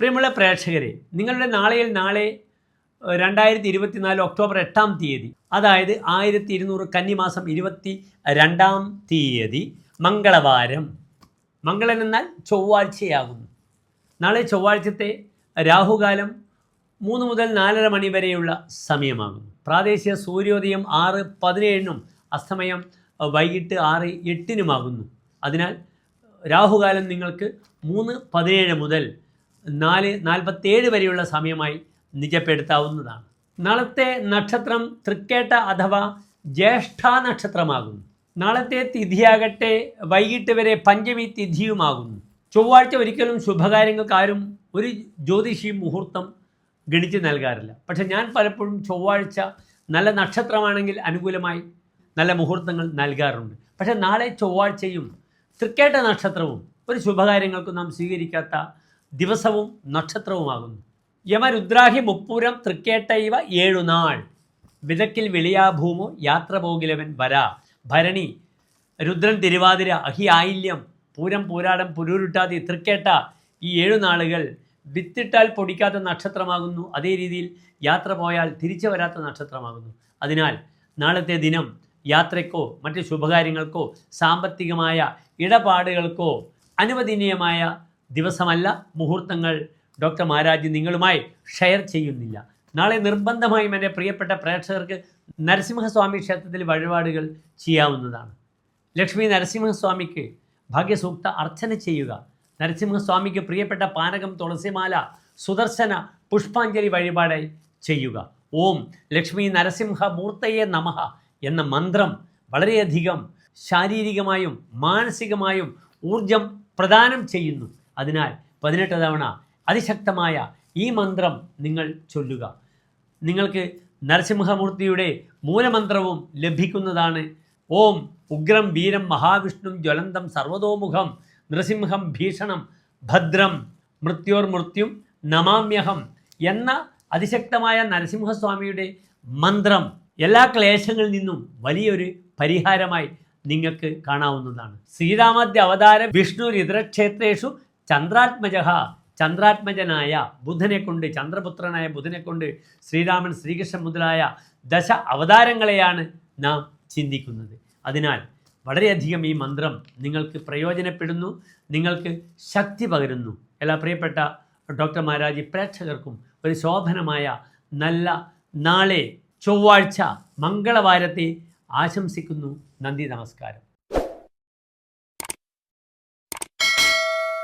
പ്രിയമുള്ള പ്രേക്ഷകരെ നിങ്ങളുടെ നാളെയിൽ നാളെ രണ്ടായിരത്തി ഇരുപത്തിനാല് ഒക്ടോബർ എട്ടാം തീയതി അതായത് ആയിരത്തി ഇരുന്നൂറ് കന്നിമാസം ഇരുപത്തി രണ്ടാം തീയതി മംഗളവാരം. മംഗളൻ എന്നാൽ ചൊവ്വാഴ്ചയാകുന്നു. നാളെ ചൊവ്വാഴ്ചത്തെ രാഹുകാലം മൂന്ന് മുതൽ നാലര മണി വരെയുള്ള സമയമാകുന്നു. പ്രാദേശിക സൂര്യോദയം ആറ് പതിനേഴിനും അസ്തമയം വൈകിട്ട് ആറ് എട്ടിനുമാകുന്നു. അതിനാൽ രാഹുകാലം നിങ്ങൾക്ക് മൂന്ന് പതിനേഴ് മുതൽ നാല് നാൽപ്പത്തേഴ് വരെയുള്ള സമയമായി നിജപ്പെടുത്താവുന്നതാണ്. നാളത്തെ നക്ഷത്രം തൃക്കേട്ട അഥവാ ജ്യേഷ്ഠ നക്ഷത്രമാകുന്നു. നാളത്തെ തിഥിയാകട്ടെ വൈകിട്ട് വരെ പഞ്ചമി തിഥിയുമാകുന്നു. ചൊവ്വാഴ്ച ഒരിക്കലും ശുഭകാര്യങ്ങൾക്ക് ആരും ഒരു ജ്യോതിഷി മുഹൂർത്തം ഗണിച്ച് നൽകാറില്ല. പക്ഷെ ഞാൻ പലപ്പോഴും ചൊവ്വാഴ്ച നല്ല നക്ഷത്രമാണെങ്കിൽ അനുകൂലമായി നല്ല മുഹൂർത്തങ്ങൾ നൽകാറുണ്ട്. പക്ഷെ നാളെ ചൊവ്വാഴ്ചയും തൃക്കേട്ട നക്ഷത്രവും ഒരു ശുഭകാര്യങ്ങൾക്കും നാം സ്വീകരിക്കാത്ത ദിവസവും നക്ഷത്രവുമാകുന്നു. യമരുദ്രാഹി മുപ്പൂരം തൃക്കേട്ടൈവ ഏഴുനാൾ വിതക്കിൽ വെളിയാഭൂമോ യാത്ര പോകിലവൻ വരാ. ഭരണി രുദ്രൻ തിരുവാതിര അഹി ആയില്യം പൂരം പൂരാടം പുരൂരുട്ടാതി തൃക്കേട്ട ഈ ഏഴു നാളുകൾ വിത്തിട്ടാൽ പൊടിക്കാത്ത നക്ഷത്രമാകുന്നു. അതേ രീതിയിൽ യാത്ര പോയാൽ തിരിച്ചു വരാത്ത നക്ഷത്രമാകുന്നു. അതിനാൽ നാളത്തെ ദിനം യാത്രയ്ക്കോ മറ്റ് ശുഭകാര്യങ്ങൾക്കോ സാമ്പത്തികമായ ഇടപാടുകൾക്കോ അനുവദനീയമായ ദിവസമല്ല മുഹൂർത്തങ്ങൾ ഡോക്ടർ മഹാരാജ് നിങ്ങളുമായി ഷെയർ ചെയ്യുന്നില്ല. നാളെ നിർബന്ധമായും എന്റെ പ്രിയപ്പെട്ട പ്രേക്ഷകർക്ക് നരസിംഹസ്വാമി ക്ഷേത്രത്തിൽ വഴിപാടുകൾ ചെയ്യാവുന്നതാണ്. ലക്ഷ്മി നരസിംഹസ്വാമിക്ക് ഭാഗ്യസൂക്ത അർച്ചന ചെയ്യുക. നരസിംഹസ്വാമിക്ക് പ്രിയപ്പെട്ട പാനകം തുളസിമാല സുദർശന പുഷ്പാഞ്ജലി വഴിപാട് ചെയ്യുക. ഓം ലക്ഷ്മി നരസിംഹ മൂർത്തയെ നമഹ എന്ന മന്ത്രം വളരെയധികം ശാരീരികമായും മാനസികമായും ഊർജം പ്രദാനം ചെയ്യുന്നു. അതിനാൽ പതിനെട്ട് തവണ അതിശക്തമായ ഈ മന്ത്രം നിങ്ങൾ ചൊല്ലുക. നിങ്ങൾക്ക് നരസിംഹമൂർത്തിയുടെ മൂലമന്ത്രവും ലഭിക്കുന്നതാണ്. ഓം ഉഗ്രം വീരം മഹാവിഷ്ണു ജ്വലന്തം സർവതോമുഖം നൃസിംഹം ഭീഷണം ഭദ്രം മൃത്യോർ മൃത്യും നമാമ്യഹം എന്ന അതിശക്തമായ നരസിംഹസ്വാമിയുടെ മന്ത്രം എല്ലാ ക്ലേശങ്ങളിൽ നിന്നും വലിയൊരു പരിഹാരമായി നിങ്ങൾക്ക് കാണാവുന്നതാണ്. ശ്രീരാമദ്യ അവതാര വിഷ്ണു രുദ്രക്ഷേത്രേഷു ചന്ദ്രാത്മജ ചന്ദ്രാത്മജനായ ബുധനെ കൊണ്ട് ചന്ദ്രപുത്രനായ ബുധനെ കൊണ്ട് ശ്രീരാമൻ ശ്രീകൃഷ്ണൻ മുതലായ ദശ അവതാരങ്ങളെയാണ് നാം ചിന്തിക്കുന്നത്. അതിനാൽ വളരെയധികം ഈ മന്ത്രം നിങ്ങൾക്ക് പ്രയോജനപ്പെടുന്നു നിങ്ങൾക്ക് ശക്തി പകരുന്നു. എല്ലാ പ്രിയപ്പെട്ട ഡോക്ടർ മഹാരാജി പ്രേക്ഷകർക്കും ഒരു ശോഭനമായ നല്ല നാളെ ചൊവ്വാഴ്ച മംഗളവാരത്തെ ആശംസിക്കുന്നു. നന്ദി നമസ്കാരം.